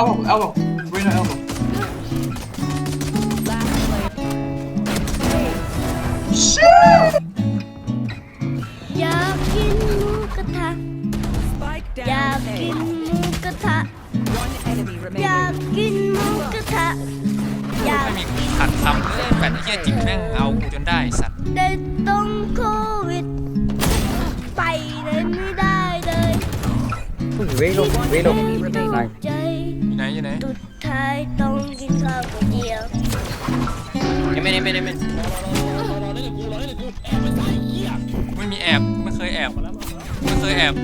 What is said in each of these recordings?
elbow, elbow. Reyna, elbow. Shit! อยากกินหมูกระทะ Spike อยาก down กิน A. หมูกระทะ One enemy อยาก remaining. กินหมูกระทะ อยากไม่มีขัดคำเลยแฟนไอ้เหี้ยจิ๋มแม่งเอากูจนได้สัตว์ได้ต้องโควิด ไปเลยไม่ได้เลยเว้ยลงเว้ยลงต้องไหนใจอ ยู่ไหนอยู่ไหนสุดท้ายต้องกินข้าวคนเดียวยังไม่ได้ไม่ได้ไม่ไม่มีแอบไม่เคยแอบไม่เคยแอบ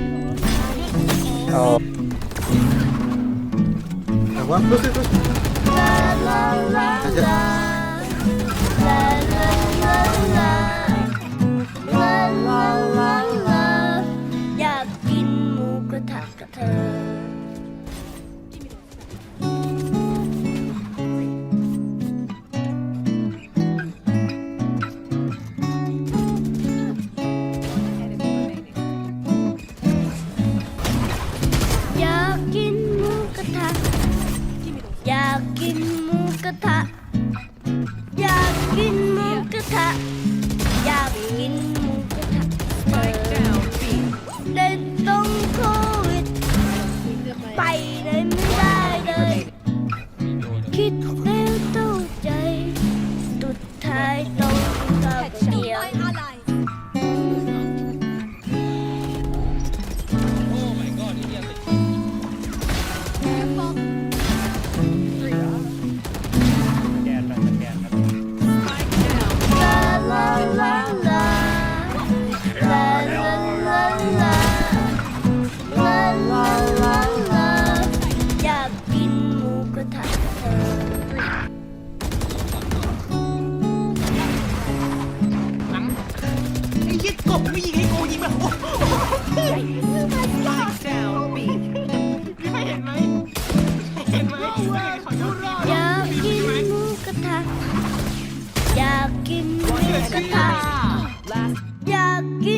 เอาแต่ว่าลาลาลาลาลาลาลาลาลาลาลาลาอยากกินหมูกระทะกับเธอ อยากกินหมูกระทะ อยากกินหมูกระทะ ไอ้ยี่กบไม่ยิงให้กูยิงแบบโอ้โห Spike down B. พี่ไม่เห็นไหมเห็นไหมขอโทษรอดอยากกินหมูกระทะอยากกินหมูกระทะ Last อยากกิ